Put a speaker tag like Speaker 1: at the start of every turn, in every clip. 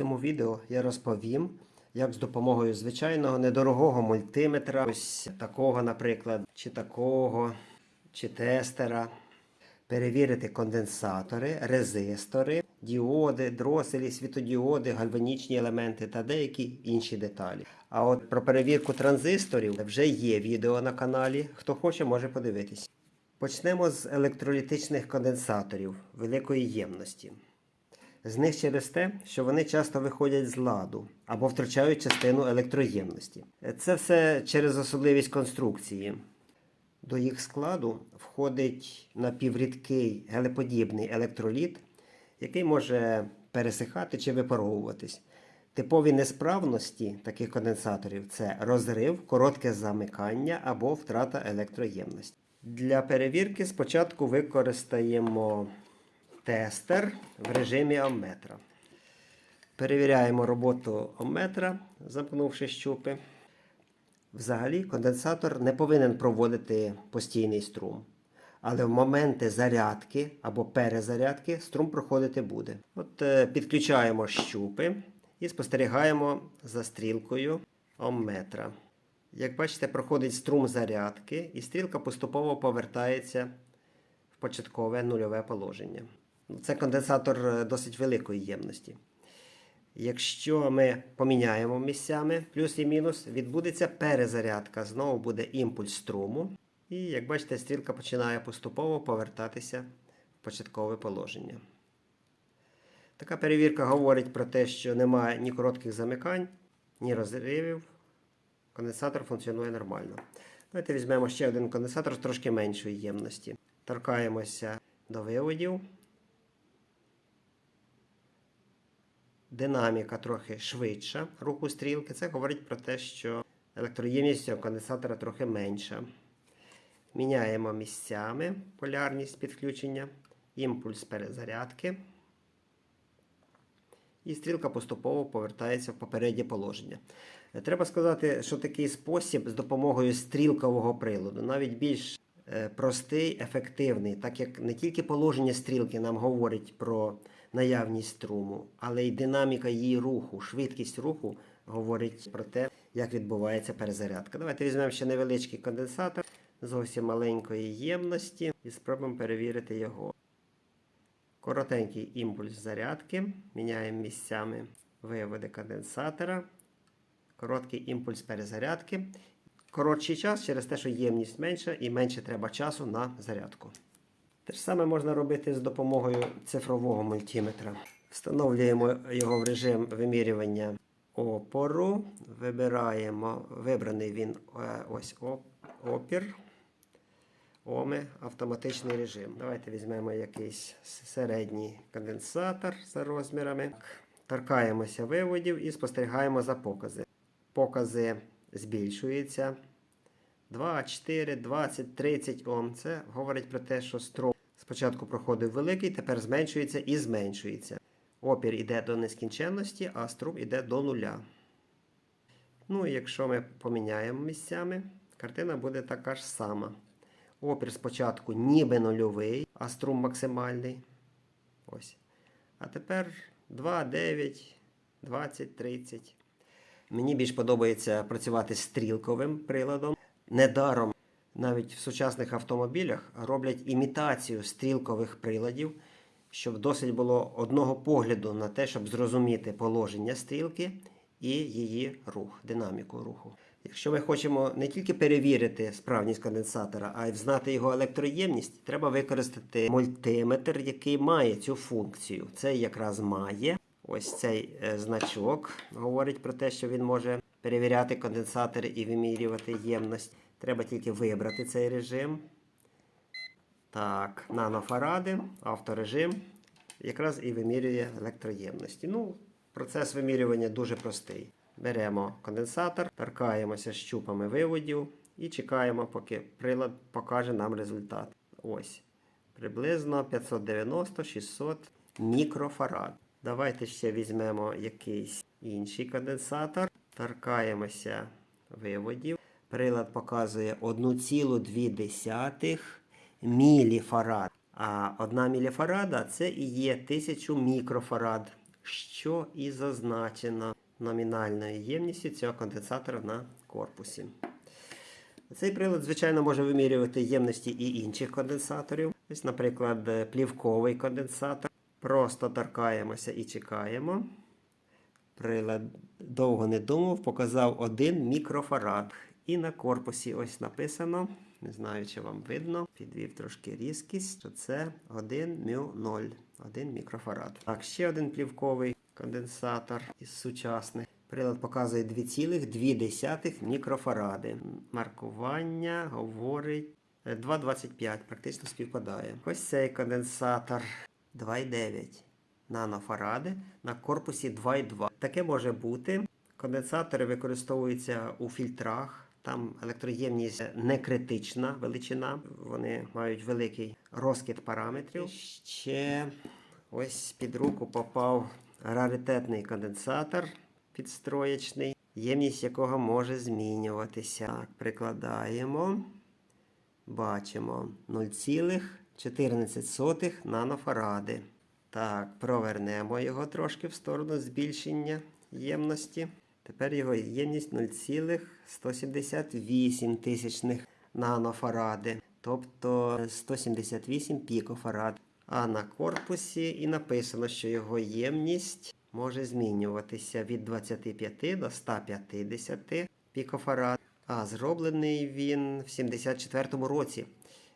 Speaker 1: цьому відео я розповім, як з допомогою звичайного недорогого мультиметра, ось такого, наприклад, чи такого, чи тестера, перевірити конденсатори, резистори, діоди, дроселі, світодіоди, гальванічні елементи та деякі інші деталі. А от про перевірку транзисторів вже є відео на каналі. Хто хоче, може подивитись. Почнемо з електролітичних конденсаторів великої ємності. З них через те, що вони часто виходять з ладу або втрачають частину електроємності. Це все через особливість конструкції. До їх складу входить напіврідкий гелеподібний електроліт, який може пересихати чи випаровуватись. Типові несправності таких конденсаторів це розрив, коротке замикання або втрата електроємності. Для перевірки спочатку використаємо тестер в режимі амметра. Перевіряємо роботу амметра, замкнувши щупи. Взагалі, конденсатор не повинен проводити постійний струм. Але в моменти зарядки або перезарядки струм проходити буде. От е, підключаємо щупи і спостерігаємо за стрілкою омметра. Як бачите, проходить струм зарядки, і стрілка поступово повертається в початкове нульове положення. Це конденсатор е, досить великої ємності. Якщо ми поміняємо місцями плюс і мінус, відбудеться перезарядка. Знову буде імпульс струму. І, як бачите, стрілка починає поступово повертатися в початкове положення. Така перевірка говорить про те, що немає ні коротких замикань, ні розривів. Конденсатор функціонує нормально. Давайте візьмемо ще один конденсатор з трошки меншої ємності. Торкаємося до виводів. Динаміка трохи швидша руху стрілки. Це говорить про те, що електроємність конденсатора трохи менша. Міняємо місцями полярність підключення, імпульс перезарядки. І стрілка поступово повертається в попереднє положення. Треба сказати, що такий спосіб з допомогою стрілкового приладу навіть більш е, простий, ефективний, так як не тільки положення стрілки нам говорить про наявність струму, але й динаміка її руху, швидкість руху говорить про те, як відбувається перезарядка. Давайте візьмемо ще невеличкий конденсатор зовсім маленької ємності і спробуємо перевірити його. Коротенький імпульс зарядки. Міняємо місцями виводи конденсатора. Короткий імпульс перезарядки. Коротший час через те, що ємність менша і менше треба часу на зарядку. Те ж саме можна робити з допомогою цифрового мультиметра. Встановлюємо його в режим вимірювання опору. Вибираємо, вибраний він е, ось опір. Оми, автоматичний режим. Давайте візьмемо якийсь середній конденсатор за розмірами. Торкаємося виводів і спостерігаємо за покази. Покази збільшуються. 2, 4, 20, 30 Ом. Це говорить про те, що струм спочатку проходив великий, тепер зменшується і зменшується. Опір йде до нескінченності, а струм йде до нуля. Ну і якщо ми поміняємо місцями, картина буде така ж сама. Опір спочатку ніби нульовий, а струм максимальний. Ось. А тепер 2, 9, 20, 30. Мені більш подобається працювати стрілковим приладом. Недаром навіть в сучасних автомобілях роблять імітацію стрілкових приладів, щоб досить було одного погляду на те, щоб зрозуміти положення стрілки і її рух, динаміку руху. Якщо ми хочемо не тільки перевірити справність конденсатора, а й знати його електроємність, треба використати мультиметр, який має цю функцію. Це якраз має. Ось цей е, значок говорить про те, що він може перевіряти конденсатори і вимірювати ємність. Треба тільки вибрати цей режим. Так, нанофаради, авторежим. Якраз і вимірює електроємності. Ну, процес вимірювання дуже простий. Беремо конденсатор, торкаємося щупами виводів і чекаємо, поки прилад покаже нам результат. Ось. Приблизно 590-600 мікрофарад. Давайте ще візьмемо якийсь інший конденсатор. Торкаємося виводів. Прилад показує 1,2 міліфарад. А 1 міліфарада це і є 1000 мікрофарад. що і зазначено номінальною ємністю цього конденсатора на корпусі. Цей прилад, звичайно, може вимірювати ємності і інших конденсаторів. Ось, наприклад, плівковий конденсатор. Просто торкаємося і чекаємо. Прилад довго не думав, показав 1 мікрофарад. І на корпусі ось написано, не знаю, чи вам видно, підвів трошки різкість, що це 1 мю 0, 1 мікрофарад. Так, ще один плівковий конденсатор із сучасних. Прилад показує 2,2 мікрофаради. Маркування говорить е, 2,25, практично співпадає. Ось цей конденсатор 2,9 нанофаради на корпусі 2,2. Таке може бути. Конденсатори використовуються у фільтрах. Там електроємність не критична величина, вони мають великий розкид параметрів. Ще ось під руку попав раритетний конденсатор підстроєчний, ємність якого може змінюватися. Так, прикладаємо. Бачимо 0,14 нанофаради. Так, провернемо його трошки в сторону збільшення ємності. Тепер його ємність 0,178 тисячних нанофаради, тобто 178 пікофарад. А на корпусі і написано, що його ємність може змінюватися від 25 до 150 пікофарад. А зроблений він в 74-му році.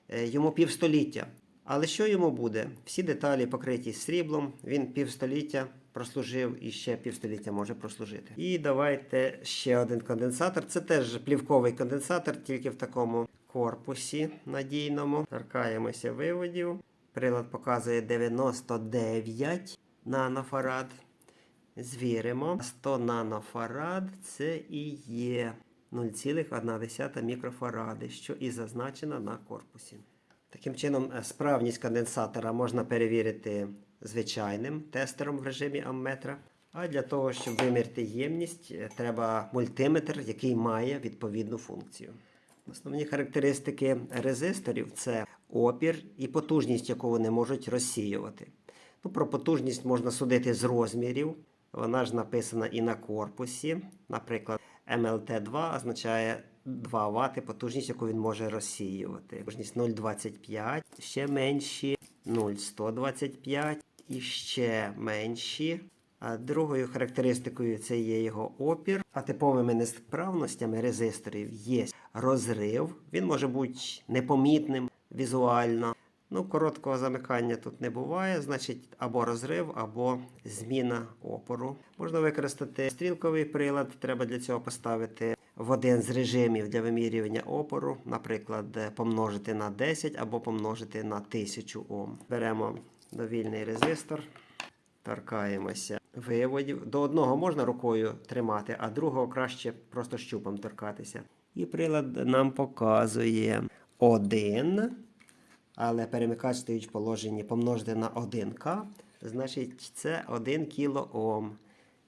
Speaker 1: Е, Йому півстоліття. Але що йому буде? Всі деталі покриті сріблом. Він півстоліття прослужив і ще півстоліття може прослужити. І давайте ще один конденсатор. Це теж плівковий конденсатор, тільки в такому корпусі надійному. Торкаємося виводів. Прилад показує 99 нанофарад. Звіримо. 100 нанофарад це і є 0,1 мікрофаради, що і зазначено на корпусі. Таким чином, справність конденсатора можна перевірити звичайним тестером в режимі амметра. А для того, щоб виміряти ємність, е, треба мультиметр, який має відповідну функцію. Основні характеристики резисторів це опір і потужність, яку вони можуть розсіювати. Ну, про потужність можна судити з розмірів. Вона ж написана і на корпусі. Наприклад, МЛТ2 означає 2 Вт потужність, яку він може розсіювати. Потужність 0,25, ще менші, 0,125 і ще менші. Другою характеристикою це є його опір. А типовими несправностями резисторів є розрив. Він може бути непомітним візуально. Ну, короткого замикання тут не буває, значить або розрив, або зміна опору. Можна використати стрілковий прилад. Треба для цього поставити в один з режимів для вимірювання опору, наприклад, помножити на 10 або помножити на 1000 Ом. Беремо довільний резистор, торкаємося виводів. До одного можна рукою тримати, а другого краще просто щупом торкатися. І прилад нам показує 1. Але перемикач стоїть в положенні помножити на 1К, значить це 1 кОм.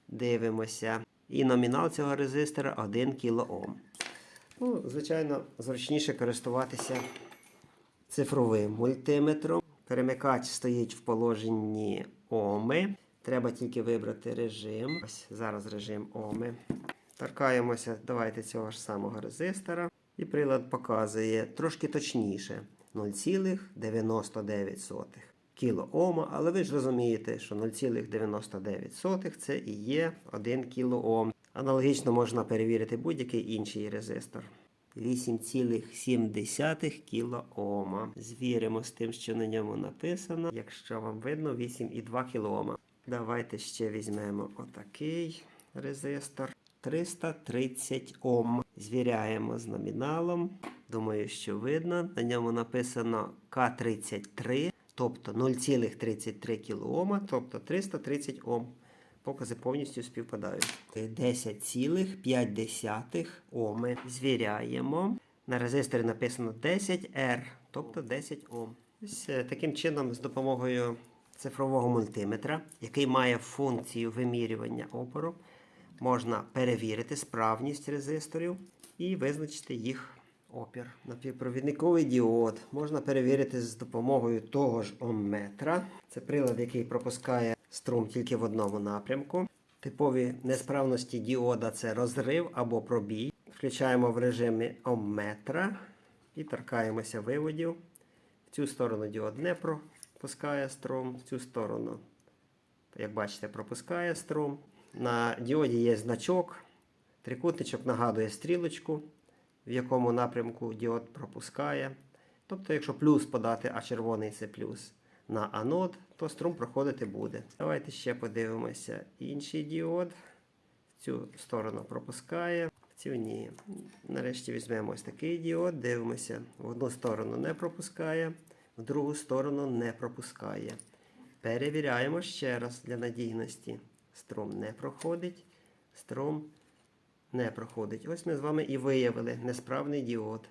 Speaker 1: Дивимося. І номінал цього резистора 1 кОм. Ну, звичайно, зручніше користуватися цифровим мультиметром. Перемикач стоїть в положенні Оми. Треба тільки вибрати режим. Ось зараз режим Оми. Торкаємося, давайте цього ж самого резистора. І прилад показує трошки точніше 0,99 кілоома. Але ви ж розумієте, що 0,99 це і є 1 кілоом. Аналогічно можна перевірити будь-який інший резистор. 8,7 кілоома. Звіримо з тим, що на ньому написано. Якщо вам видно, 8,2 кілоома. Давайте ще візьмемо отакий резистор. 330 Ом. Звіряємо з номіналом. Думаю, що видно. На ньому написано К33, тобто 0,33 кОм, тобто 330 Ом. Покази повністю співпадають. 10,5 Оми. Звіряємо. На резисторі написано 10R, тобто 10 Ом. Ось е, таким чином, з допомогою цифрового мультиметра, який має функцію вимірювання опору, можна перевірити справність резисторів і визначити їх опір. Напівпровідниковий діод можна перевірити з допомогою того ж омметра. Це прилад, який пропускає струм тільки в одному напрямку. Типові несправності діода це розрив або пробій. Включаємо в режимі омметра і торкаємося виводів. В цю сторону діод не пропускає струм, в цю сторону, як бачите, пропускає струм. На діоді є значок. Трикутничок нагадує стрілочку, в якому напрямку діод пропускає. Тобто, якщо плюс подати, а червоний це плюс на анод, то струм проходити буде. Давайте ще подивимося інший діод. В цю сторону пропускає, в цю ні. Нарешті візьмемо ось такий діод, дивимося, в одну сторону не пропускає, в другу сторону не пропускає. Перевіряємо ще раз для надійності. Струм не проходить, струм не проходить. Ось ми з вами і виявили несправний діод.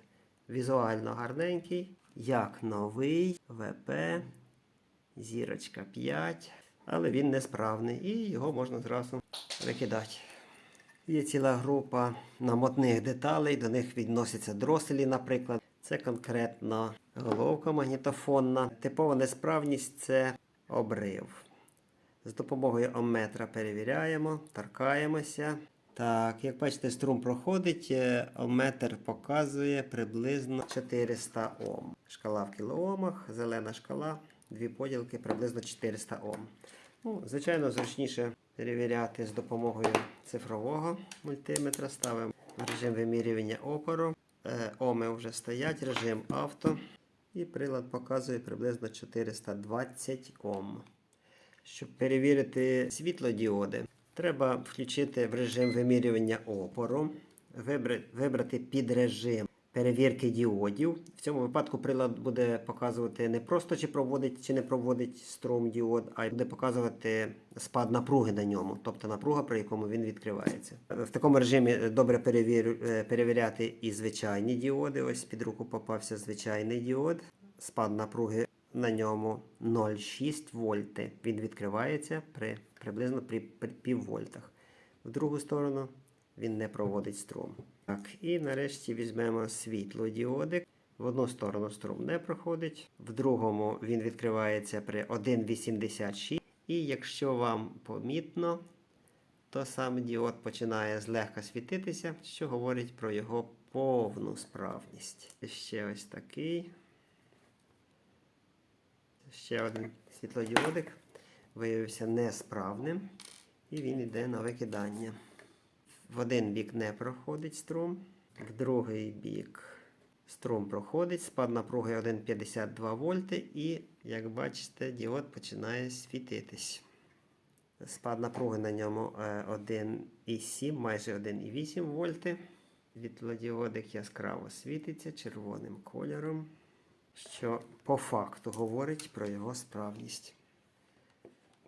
Speaker 1: Візуально гарненький, як новий ВП, зірочка 5, але він несправний і його можна зразу викидати. Є ціла група намотних деталей, до них відносяться дроселі, наприклад. Це конкретно головка магнітофонна. Типова несправність це обрив. З допомогою омметра перевіряємо, торкаємося. Так, як бачите, струм проходить, е, омметр показує приблизно 400 Ом. Шкала в кілоомах, зелена шкала, дві поділки приблизно 400 Ом. Ну, звичайно, зручніше перевіряти з допомогою цифрового мультиметра. Ставимо режим вимірювання опору. Е, Оми вже стоять, режим авто. І прилад показує приблизно 420 Ом. Щоб перевірити світлодіоди, треба включити в режим вимірювання опору, вибрати, підрежим перевірки діодів. В цьому випадку прилад буде показувати не просто чи проводить чи не проводить струм діод, а й буде показувати спад напруги на ньому, тобто напруга, при якому він відкривається. В такому режимі добре перевір, е, перевіряти і звичайні діоди. Ось під руку попався звичайний діод. Спад напруги на ньому 0,6 вольти. Він відкривається при приблизно при, при пів вольтах. В другу сторону він не проводить струм. Так, і нарешті візьмемо світлодіодик. В одну сторону струм не проходить, в другому він відкривається при 1,86. І якщо вам помітно, то сам діод починає злегка світитися, що говорить про його повну справність. Ще ось такий. Ще один світлодіодик виявився несправним, і він йде на викидання. В один бік не проходить струм, в другий бік струм проходить, спад напруги 1,52 вольти, і, як бачите, діод починає світитись. Спад напруги на ньому е, 1,7, майже 1,8 вольти. Світлодіодик яскраво світиться червоним кольором, що по факту говорить про його справність.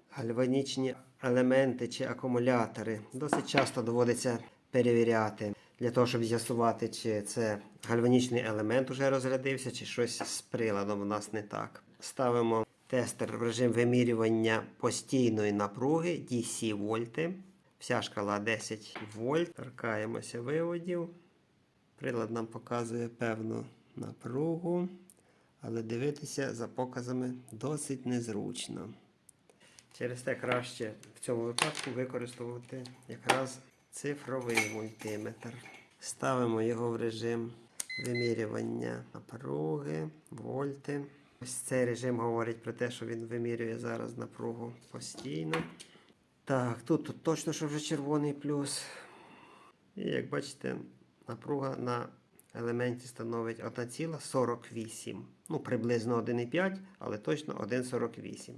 Speaker 1: Гальванічні елементи чи акумулятори досить часто доводиться перевіряти для того, щоб з'ясувати, чи це гальванічний елемент уже розрядився, чи щось з приладом у нас не так. Ставимо тестер в режим вимірювання постійної напруги DC вольти. Вся шкала 10 вольт. Торкаємося виводів. Прилад нам показує певну напругу, але дивитися за показами досить незручно. Через те краще в цьому випадку використовувати якраз цифровий мультиметр. Ставимо його в режим вимірювання напруги, вольти. Ось цей режим говорить про те, що він вимірює зараз напругу постійно. Так, тут, точно що вже червоний плюс. І як бачите, напруга на елементі становить 1,48. Ну, приблизно 1,5, але точно 1,48.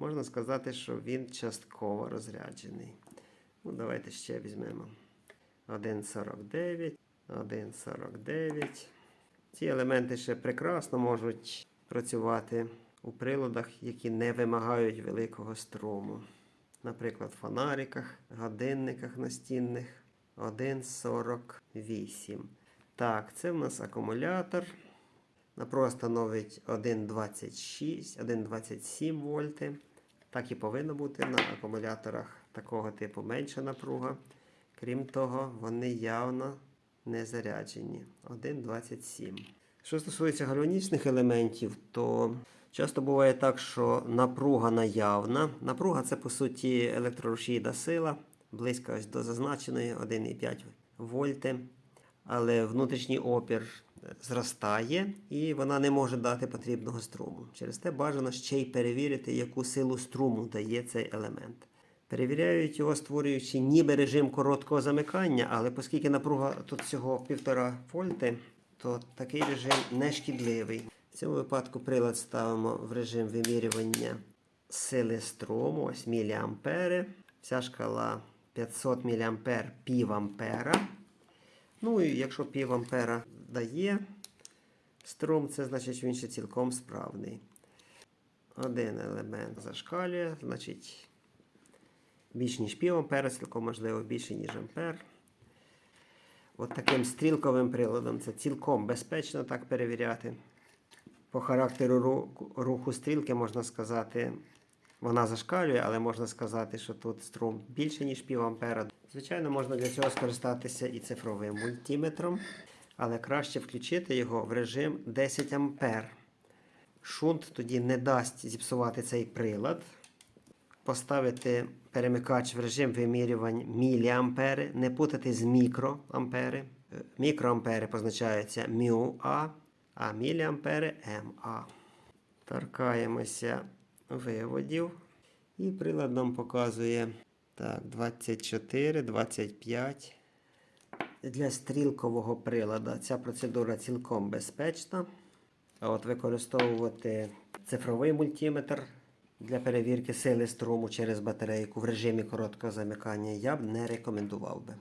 Speaker 1: Можна сказати, що він частково розряджений. Ну, давайте ще візьмемо 1,49, 1,49. Ці елементи ще прекрасно можуть працювати у приладах, які не вимагають великого струму. Наприклад, фонариках, годинниках настінних 1,48. Так, це в нас акумулятор. Напруга становить 1,26, 1,27 вольти. Так і повинно бути на акумуляторах такого типу менша напруга. Крім того, вони явно не заряджені. 1,27. Що стосується гальванічних елементів, то часто буває так, що напруга наявна. Напруга це по суті електрорушійна сила, близько ось до зазначеної 1,5 вольти. Але внутрішній опір зростає і вона не може дати потрібного струму. Через те бажано ще й перевірити, яку силу струму дає цей елемент. Перевіряють його, створюючи ніби режим короткого замикання, але оскільки напруга тут всього 1,5 вольти, то такий режим не шкідливий. В цьому випадку прилад ставимо в режим вимірювання сили струму, ось міліампери. Вся шкала 500 мА пів ампера. Ну і якщо пів ампера дає струм, це значить, що він ще цілком справний. Один елемент зашкалює, значить більш ніж пів ампера, цілком можливо більше, ніж ампер. От таким стрілковим приладом це цілком безпечно так перевіряти. По характеру руху стрілки можна сказати, вона зашкалює, але можна сказати, що тут струм більше, ніж пів ампера. Звичайно, можна для цього скористатися і цифровим мультиметром, але краще включити його в режим 10 ампер. Шунт тоді не дасть зіпсувати цей прилад. Поставити перемикач в режим вимірювань міліампери, не путати з мікроампери. Е, Мікроампери позначаються МЮА, а міліампери МА. Торкаємося виводів. І прилад нам показує так, 24, 25. Для стрілкового прилада ця процедура цілком безпечна. А от використовувати цифровий мультиметр для перевірки сили струму через батарейку в режимі короткого замикання я б не рекомендував би.